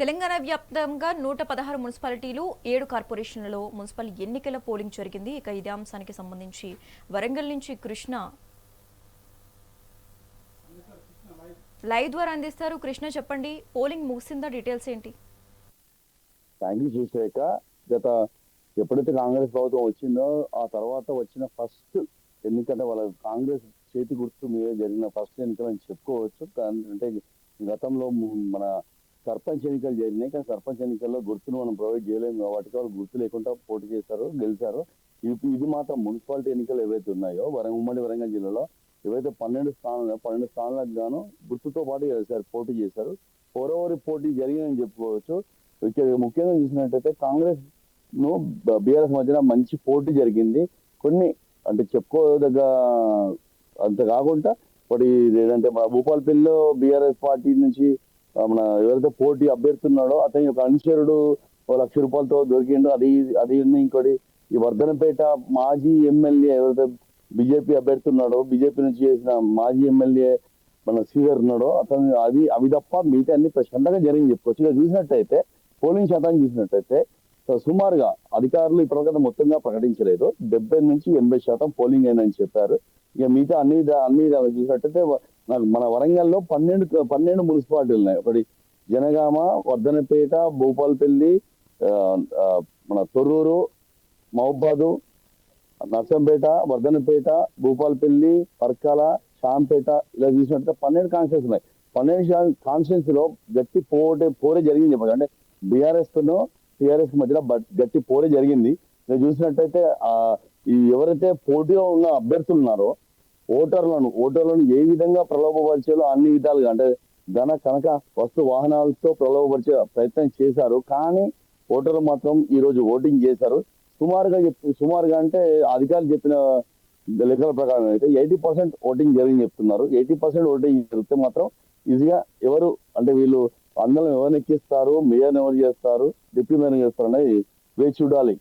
తెలంగాణ వ్యాప్తంగా నూట పదహారు మున్సిపాలిటీలు ఏడు కార్పొరేషన్లలో మున్సిపల్ ఎన్నికల పోలింగ్ జరిగింది. ఇక ఇదే అంశానికి సంబంధించి వరంగల్ నుంచి కృష్ణ. లైవ్ ద్వారా అందిస్తారు. కృష్ణ చెప్పండి. పోలింగ్ ముగిసిందా? డీటెయిల్స్ ఏంటి? థ్యాంక్ చూసాక గత ఎప్పుడైతే కాంగ్రెస్ ప్రభుత్వం వచ్చిందో ఆ తర్వాత వచ్చిన ఫస్ట్ ఎన్నికంటే వాళ్ళ కాంగ్రెస్ చేతి గుర్తు మీద జరిగిన ఫస్ట్ ఎన్నికలు అని చెప్పుకోవచ్చు. అంటే గతంలో మన సర్పంచ్ ఎన్నికలు జరిగినాయి. కానీ సర్పంచ్ ఎన్నికల్లో గుర్తును మనం ప్రొవైడ్ చేయలేము కాబట్టి వాళ్ళు గుర్తు లేకుండా పోటీ చేశారు గెలిచారు. ఇది ఇది మాత్రం మున్సిపాలిటీ ఎన్నికలు ఏవైతే ఉన్నాయో వరంగ ఉమ్మడి వరంగల్ జిల్లాలో ఏవైతే పన్నెండు స్థానాలు పన్నెండు స్థానాలకు గాను గుర్తుతో పాటు సార్ పోటీ చేశారు. ఓవరి పోటీ జరిగిందని చెప్పుకోవచ్చు. ఇక్కడ ముఖ్యంగా చూసినట్టయితే కాంగ్రెస్ను బీఆర్ఎస్ మధ్యన మంచి పోటీ జరిగింది. కొన్ని అంటే చెప్పుకోదగ్గ అంత కాకుండా ఇప్పుడు ఏదంటే మన భూపాలపల్లిలో బీఆర్ఎస్ పార్టీ నుంచి మన ఎవరైతే పోటీ అభ్యర్థి ఉన్నాడో అతని ఒక అనుచరుడు లక్ష రూపాయలతో దొరికిండు. అది అది ఇంకోటి. ఈ వర్ధనపేట మాజీ ఎమ్మెల్యే ఎవరైతే బీజేపీ అభ్యర్థి ఉన్నాడో బీజేపీ నుంచి చేసిన మాజీ ఎమ్మెల్యే మన శ్రీధర్ ఉన్నాడో అతను అది అవి తప్ప మిగతా అన్ని ప్రశాంతంగా జరిగింది. చెప్పుకోవచ్చు ఇక చూసినట్టయితే పోలింగ్ శాతం చూసినట్టయితే సుమారుగా అధికారులు ఇప్పటికైతే మొత్తంగా ప్రకటించలేదు. డెబ్బై నుంచి ఎనభై శాతం పోలింగ్ అయిందని చెప్పారు. ఇక మిగతా అన్ని అన్ని చూసినట్టయితే మన- వరంగల్లో పన్నెండు పన్నెండు మున్సిపాలిటీలు ఉన్నాయి. ఒకటి జనగామ వర్ధనపేట భూపాలపల్లి ఆ, మన తొర్రూరు మహబాదు నర్సంపేట వర్ధనపేట భూపాలపల్లి పర్కాల షాంపేట ఇలా చూసినట్టు పన్నెండు కాన్స్టిట్యూన్స్ ఉన్నాయి. పన్నెండు కాన్స్టిట్యూన్స్లో గట్టి పోటే పోరే జరిగింది చెప్పచ్చు అంటే బీఆర్ఎస్ తోనో టీఆర్ఎస్ మధ్యలో గట్టి పోరే జరిగింది. ఇలా చూసినట్టయితే ఆ ఈ ఎవరైతే పోటీలో ఉన్న అభ్యర్థులు ఉన్నారో ఓటర్లను ఓటర్లను ఏ విధంగా ప్రలోభపరిచేలో అన్ని విధాలుగా అంటే ధన కనుక వస్తు వాహనాలతో ప్రలోభపరిచే ప్రయత్నం చేశారు. కానీ ఓటర్లు మాత్రం ఈ రోజు ఓటింగ్ చేశారు. సుమారుగా చెప్పి సుమారుగా అంటే అధికారులు చెప్పిన లెక్కల ప్రకారం అయితే ఎయిటీ పర్సెంట్ ఓటింగ్ జరిగింది చెప్తున్నారు. ఎయిటీ పర్సెంట్ ఓటింగ్ జరిగితే మాత్రం ఈజీగా ఎవరు అంటే వీళ్ళు అందరం ఎవరిని ఎక్కిస్తారు మేయర్ ఎవరు చేస్తారు డిప్యూటీ మేయర్ చేస్తారు అనేది వేచి చూడాలి.